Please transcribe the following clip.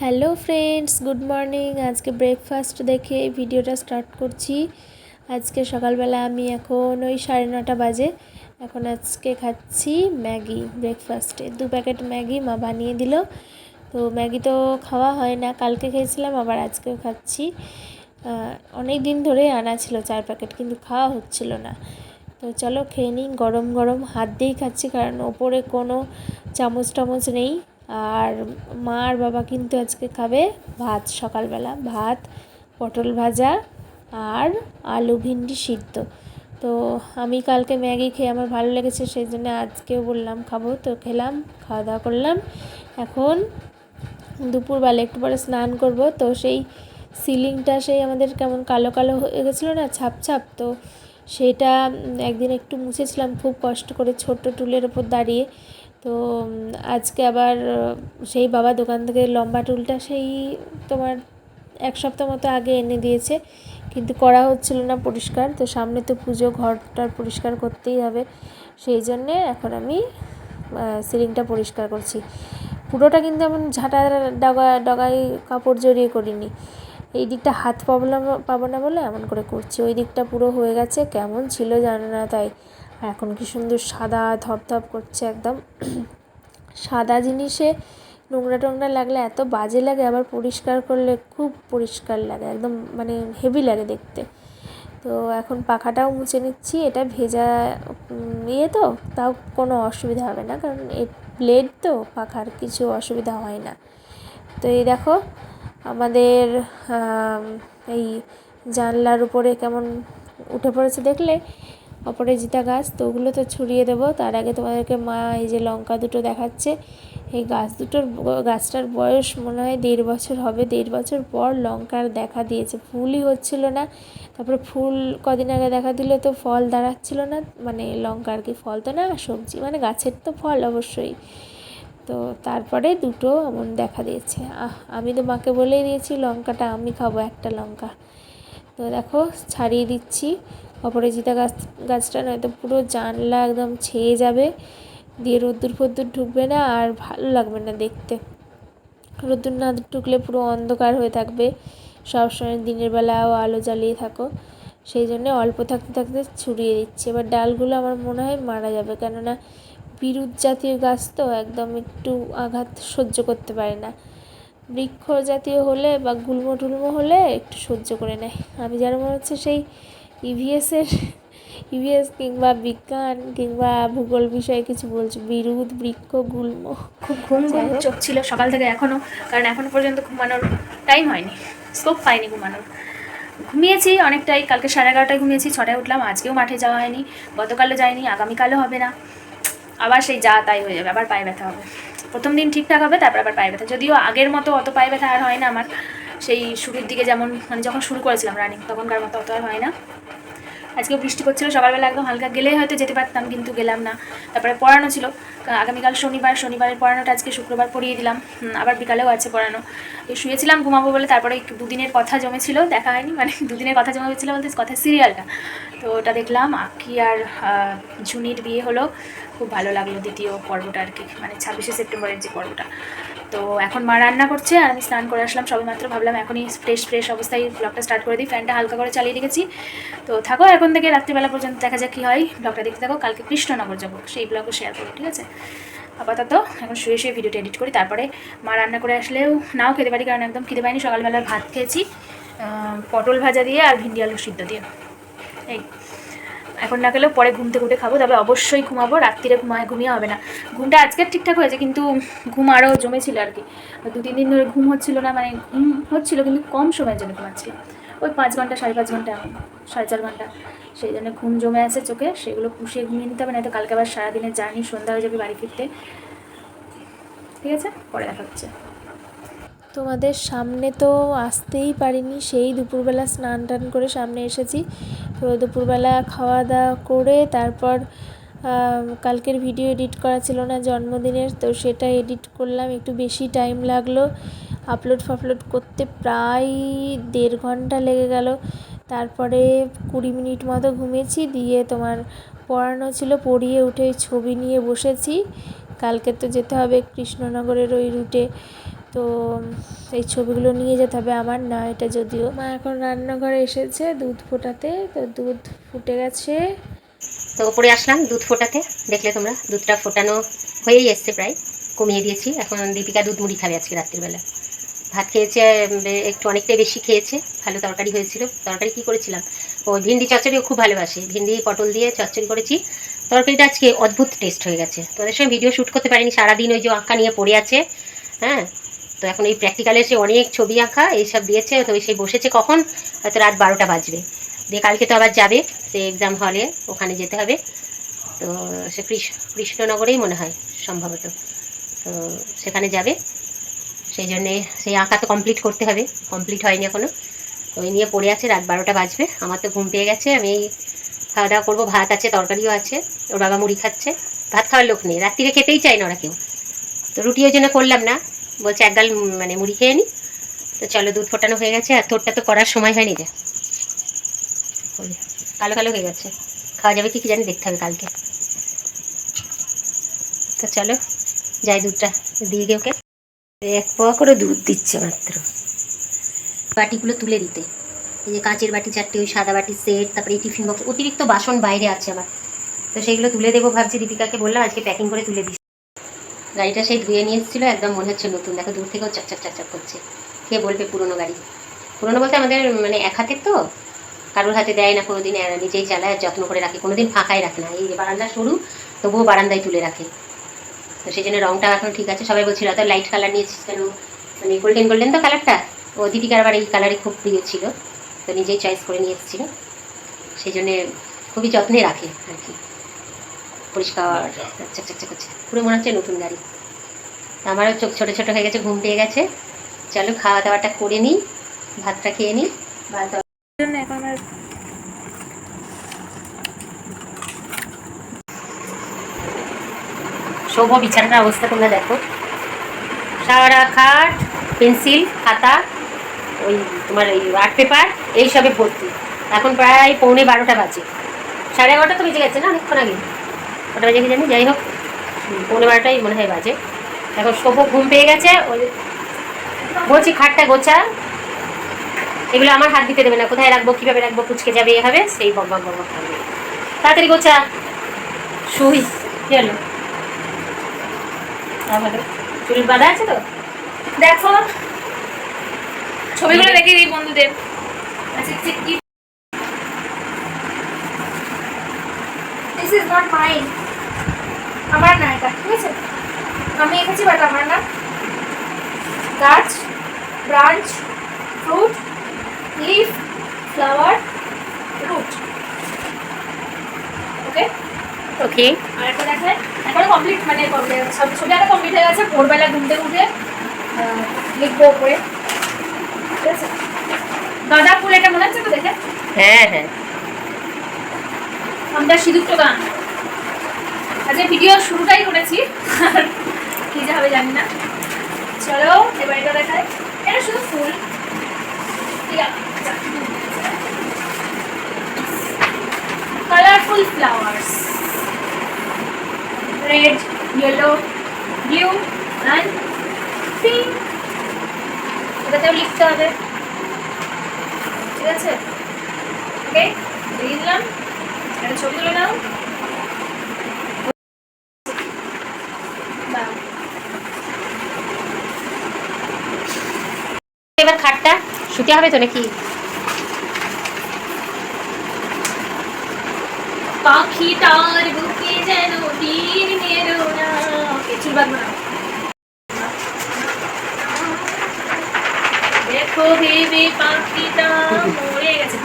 Hello friends, good morning. আজকে breakfast দেখে ভিডিওটা স্টার্ট করছি। আজকে সকালবেলা আমি এখন ওই সাড়ে নটা বাজে, এখন আজকে খাচ্ছি ম্যাগি ব্রেকফাস্টে। দু প্যাকেট ম্যাগি মা বানিয়ে দিল। তো ম্যাগি তো খাওয়া হয় না, কালকে খেয়েছিলাম, আবার আজকেও খাচ্ছি। অনেক দিন ধরে আনা ছিল চার প্যাকেট, কিন্তু খাওয়া হচ্ছিল না। তো চলো খেয়ে নিই, গরম গরম হাত দিয়েই খাচ্ছি, কারণ ওপরে কোনো চামচ টামচ নেই। আর মা আর বাবা কিন্তু আজকে খাবে ভাত, সকালবেলা ভাত, পটল ভাজা আর আলু ভিন্ডি সিদ্ধ। তো আমি কালকে ম্যাগি খেয়ে আমার ভালো লেগেছে, সেই জন্য আজকেও বললাম খাব। তো খেলাম, খাওয়া দাওয়া করলাম। এখন দুপুরবেলা একটু পরে স্নান করব। তো সেই সিলিংটা সেই আমাদের কেমন কালো কালো হয়ে গেছিল না, ছাপ ছাপ। তো সেটা একদিন একটু মুছেছিলাম, খুব কষ্ট করে ছোট্ট টুলের ওপর দাঁড়িয়ে। তো আজকে আবার সেই বাবা দোকান থেকে লম্বা টুলটা সেই তোমার এক সপ্তাহ মতো আগে এনে দিয়েছে। কিন্তু করা হচ্ছিল না পরিষ্কার। তো সামনে তো পুজো ঘরটার পরিষ্কার করতেই হবে। সেই জন্যে এখন আমি সিলিংটা পরিষ্কার করছি। পুরোটা কিন্তু এমন ঝাঁটা ডগা ডগায় কাপড় জড়িয়ে করিনি। এই দিকটা হাত পাবো না পাবো না বলে এমন করে করছি। ওই দিকটা পুরো হয়ে গেছে। কেমন ছিল জানে না তাই। এখন কি সুন্দর সাদা, ধপধপ করছে একদম। সাদা জিনিসে নোংরা টোংরা লাগলে এত বাজে লাগে, আবার পরিষ্কার করলে খুব পরিষ্কার লাগে, একদম মানে হেভি লাগে দেখতে। তো এখন পাখাটাও মুছে নিচ্ছি, এটা ভেজা ইয়ে তো, তাও কোনো অসুবিধা হবে না, কারণ এই ব্লেড তো, পাখার কিছু অসুবিধা হয় না। তো এই দেখো, আমাদের এই জানলার উপরে কেমন উঠে পড়েছে দেখলে অপরাজিতা গাছ, তো ওগুলো তো ছড়িয়ে দেবো। তার আগে তোমাদেরকে মা এই যে লঙ্কা দুটো দেখাচ্ছে। এই গাছ দুটোর গাছটার বয়স মনে হয় দেড় বছর হবে। দেড় বছর পর লঙ্কার দেখা দিয়েছে। ফুলই হচ্ছিল না। তারপরে ফুল কদিন আগে দেখা দিল তো ফল দাঁড়াচ্ছিল না। মানে লঙ্কা আর কি ফল তো না, সবজি। মানে গাছের তো ফল অবশ্যই। তো তারপরে দুটো এমন দেখা দিয়েছে। আহ, আমি তো মাকে বলেই দিয়েছি, লঙ্কাটা আমি খাব একটা লঙ্কা। তো দেখো, ছাড়িয়ে দিচ্ছি। অপরাজিতা গাছ, গাছটা নয়তো পুরো জানলা একদম ছেয়ে যাবে। দিয়ে রোদ্দুর ফদ্দুর ঢুকবে না আর ভালো লাগবে না দেখতে। রোদ্দুর না ঢুকলে পুরো অন্ধকার হয়ে থাকবে। সবসময় দিনের বেলাও আলো জ্বালিয়ে থাকো। সেই জন্যে অল্প থাকতে থাকতে ছড়িয়ে দিচ্ছি। এবার ডালগুলো আমার মনে হয় মারা যাবে। কেননা বিরুৎ জাতীয় গাছ তো একদম একটু আঘাত সহ্য করতে পারে না। বৃক্ষ জাতীয় হলে বা গুল্ম টুলমো হলে একটু সহ্য করে নেয়। আমি যেন মনে হচ্ছে সেই ইভিএসের ইভিএস কিংবা বিজ্ঞান কিংবা ভূগোল বিষয়ে কিছু বলছি? বিরুদ বৃক্ষ গুল্ম? খুব ঘুম ঘুম চোখ ছিল সকাল থেকে এখনও কারণ এখনও পর্যন্ত ঘুমানোর টাইম হয়নি। স্কোপ পাইনি ঘুমানোর। ঘুমিয়েছি অনেকটাই কালকে সাড়ে এগারোটায় ঘুমিয়েছি ছটায় উঠলাম আজকেও মাঠে যাওয়া হয়নি গতকালও যায়নি আগামীকালও হবে না। আবার সেই যা তাই হয়ে যাবে আবার পায়ে ব্যথা হবে। প্রথম দিন ঠিকঠাক হবে তারপর আবার পায়ে ব্যথা। যদিও আগের মতো অত পায়ে ব্যথা আর হয় না আমার সেই শুরুর দিকে যেমন মানে যখন শুরু করেছিলাম রানিং তখনকার মতো অত আর হয় না। আজকেও বৃষ্টি করছিল সকালবেলা একদম হালকা গেলে হয়তো যেতে পারতাম, কিন্তু গেলাম না। তারপরে পড়ানো ছিল। আগামীকাল শনিবার, শনিবারের পড়ানোটা আজকে শুক্রবার পড়িয়ে দিলাম। আবার বিকালেও আছে পড়ানো। শুয়েছিলাম, ঘুমাবো বলে তারপরে দুদিনের কথা জমেছিল, দেখা হয়নি মানে দুদিনের কথা জমেছিল বলতে কথা সিরিয়ালটা। তো ওটা দেখলাম, আকি আর ঝুনির বিয়ে হলো। খুব ভালো লাগল দ্বিতীয় পর্বটা আর কি মানে ছাব্বিশে সেপ্টেম্বরের যে পর্বটা। তো এখন মা রান্না করছে আর আমি স্নান করে আসলাম সবে মাত্র ভাবলাম এখনই ফ্রেশ ফ্রেশ অবস্থায় ব্লগটা স্টার্ট করে দিই। ফ্যানটা হালকা করে চালিয়ে রেখেছি। তো থাকো, এখন থেকে রাত্রিবেলা পর্যন্ত দেখা যাক কী হয়। ব্লগটা দেখতে থাকো, কালকে কৃষ্ণনগর যাব। সেই ব্লগও শেয়ার করব, ঠিক আছে? আপাতত এখন শুয়ে শুয়ে ভিডিওটা এডিট করি, তারপরে মা রান্না করে আসলেও নাও খেতে পারি, কারণ একদম খেতে পারিনি সকালবেলা ভাত খেয়েছি পটল ভাজা দিয়ে আর ভিন্ডি আলু সিদ্ধ দিয়ে। এই। এখন না গেলেও পরে ঘুম থেকে উঠে খাব, তবে অবশ্যই ঘুমাবো, রাত্রিরে ঘুমায়, ঘুমিয়ে হবে না। ঘুমটা আজকে ঠিকঠাক হয়েছে, কিন্তু ঘুম আরও জমেছিল আর কি। দু, তিন দিন ধরে ঘুম হচ্ছিল না মানে ঘুম হচ্ছিল, কিন্তু কম সময়ের জন্য ঘুমাচ্ছিলাম ওই পাঁচ ঘণ্টা, সাড়ে পাঁচ ঘণ্টা, সাড়ে চার ঘণ্টা, সেই জন্য ঘুম জমে আছে চোখে, সেগুলো পুষিয়ে ঘুমিয়ে নিতে হবে না তো কালকে আবার সারাদিনের জার্নি, সন্ধ্যা হয়ে যাবে বাড়ি ফিরতে। ঠিক আছে? পরে দেখা হচ্ছে। তোমাদের সামনে তো আসতেই পারিনি, সেই দুপুরবেলা স্নান টান করে সামনে এসেছি। তো দুপুরবেলা খাওয়া দাওয়া করে তারপর কালকের ভিডিও এডিট করা ছিল না জন্মদিনের, তো সেটা এডিট করলাম। একটু বেশি টাইম লাগল। আপলোড ফাপলোড করতে প্রায় দেড় ঘণ্টা লেগে গেল। তারপরে কুড়ি মিনিট মতো ঘুমিয়েছি, দিয়ে তোমার পড়ানো ছিল, পড়িয়ে উঠে ছবি নিয়ে বসেছি। কালকে তো যেতে হবে কৃষ্ণনগরের ওই রুটে। তো এই ছবিগুলো নিয়ে যেতে হবে আমার না এটা যদিও। মা এখন রান্নাঘরে এসেছে দুধ ফোটাতে তো দুধ ফুটে গেছে। তো ওপরে আসলাম দুধ ফোটাতে দেখলে তোমরা দুধটা ফোটানো হয়েই এসছে প্রায় কমিয়ে দিয়েছি। এখন দীপিকা দুধ মুড়ি খাবে আজকে রাত্রিবেলা। ভাত খেয়েছে একটু অনেকটাই বেশি খেয়েছে ভালো তরকারি হয়েছিল। তরকারি কি করেছিলাম? ও ভিন্ডি চচ্চড়িও খুব ভালোবাসে। ভিন্ডি পটল দিয়ে চচ্চড়ি করেছি। তরকারিটা আজকে অদ্ভুত টেস্ট হয়ে গেছে। তোমাদের সঙ্গে ভিডিও শ্যুট করতে পারিনি সারাদিন ওই যে আঁকা নিয়ে পড়ে আছে হ্যাঁ? তো এখন এই প্র্যাকটিক্যালে এসে অনেক ছবি আঁকা, এইসব দিয়েছে তো সেই বসেছে কখন? হয়তো রাত বারোটা বাজবে। দিয়ে কালকে তো আবার যাবে, সে এক্সাম হলে ওখানে যেতে হবে। তো সে কৃষ্ণ কৃষ্ণনগরেই মনে হয়, সম্ভবত। তো সেখানে যাবে। সেই জন্যে সেই আঁকা তো কমপ্লিট করতে হবে কমপ্লিট হয়নি এখনও তো ওই নিয়ে পড়ে আছে, রাত বারোটা বাজবে। আমার তো ঘুম পেয়ে গেছে, আমি খাওয়া দাওয়া করব, ভাত আছে, তরকারিও আছে, ওর বাবা মুড়ি খাচ্ছে। ভাত খাওয়ার লোক নেই, রাত্রিরে খেতেই চায় না ওরা কেউ। তো রুটি ওই জন্য করলাম না বলছে একগাল মানে মুড়ি খেয়ে নি। তো চলো দুধ ফোটানো হয়ে গেছে, আর তোরটা তো করার সময় হয়নি যে। কালো কালো হয়ে গেছে। খাওয়া যাবে কি কি জানি দেখতে হবে কালকে। তো চলো, যাই দুধটা, দিয়ে গিয়ে ওকে। এক পোয়া করে দুধ দিচ্ছে মাত্র। বাটিগুলো তুলে দিতে। এই যে কাঁচের বাটি চারটে, ওই সাদা বাটি সেট, তারপরে এই টিফিন বক্স অতিরিক্ত বাসন বাইরে আছে আমার। তো সেইগুলো তুলে দেবো ভাবছি, দীপিকাকে বললাম আজকে প্যাকিং করে তুলে দিস। গাড়িটা সেই ধুয়ে নিয়ে এসেছিল একদম মনে হচ্ছে নতুন। দেখো, দূর থেকেও চকচক চকচক করছে। কে বলবে পুরনো গাড়ি? পুরনো বলতে আমাদের মানে এক হাতের তো। কারোর হাতে দেয় না কোনোদিন, এরা নিজেই চালায় যত্ন করে রাখে। কোনোদিন ফাঁকাই রাখে না। এই বারান্দা সরু, তবুও বারান্দায় তুলে রাখে। তো সেই জন্য রঙটা এখন ঠিক আছে। সবাই বলছিল তো লাইট কালার নিয়েছিস কেন? মানে গোল্ডেন গোল্ডেন তো কালারটা ও দীপিকার আবার এই কালারে খুব প্রিয় ছিল। তো নিজেই চয়েস করে নিয়ে এসেছিল। সেই জন্যে খুবই যত্নে রাখে আর কি। পরিষ্কার। চকচক করছে পুরো মনে হচ্ছে নতুন গাড়ি। আমারও চোখ ছোটো ছোটো হয়ে গেছে ঘুম পেয়ে গেছে। চলো খাওয়া দাওয়াটা করে নিই ভাতটা খেয়ে নিই। ভাত এখন শোভ বিছানাটার অবস্থা তোমরা দেখো। সারা খাট পেন্সিল খাতা ওই তোমার ওই আর্ট পেপার এইসবে ভর্তি। এখন প্রায় পৌনে বারোটা বাজে। সাড়ে এগারোটা তো বেজে গেছে না অনেকক্ষণ আগে। ওটা বাজে কি জানি যাই হোক হুম, পৌনে বারোটাই মনে হয় বাজে। এখন শোভ ঘুম পেয়ে গেছে ওই বলছি খাটটা গোছা এগুলো আমার হাত দিতে দেবে না কোথায় রাখব কীভাবে রাখব কুচকে যাবে এ হবে সেই বক বক বক। তাড়াতাড়ি গোছা। শুই তাহলে চুল বাঁধা আছে তো? দেখো। ছবিগুলো রেখে দিই বন্ধুদের। আচ্ছা আচ্ছা, কি? দিস ইজ নট মাইন আমার না এটা ঠিক আছে? আমি এঁকেছি বাট আমার না। গাছ branch fruit leaf flower root okay okay আর একটা দেখায় এখনও কমপ্লিট মানে সব ছবি একটা কমপ্লিট হয়ে গেছে ভোরবেলা ঘুম থেকে উঠে লিখব উপরে ঠিক আছে? গাঁদা ফুল এটা মনে হচ্ছে তো দেখে? হ্যাঁ হ্যাঁ। আমরা সিঁদুর গান। আজকে ভিডিও শুরুটাই করেছি। কি যে হবে জানি না। চলো, এবার এটা দেখায় এটা শুধু ফুল। Colourful flowers red yellow blue and pink এটাতেও লিখতে হবে। ঠিক আছে? ওকে দিয়ে দিলাম। একটা ছবি তুলে নাও। এবার খাটটা শুতে হবে তো নাকি? বুকে যেন তীর মেরো না। ওকে, চুল বাঁধবো না। দেখো ভেবে পাখিটা মরে গেছে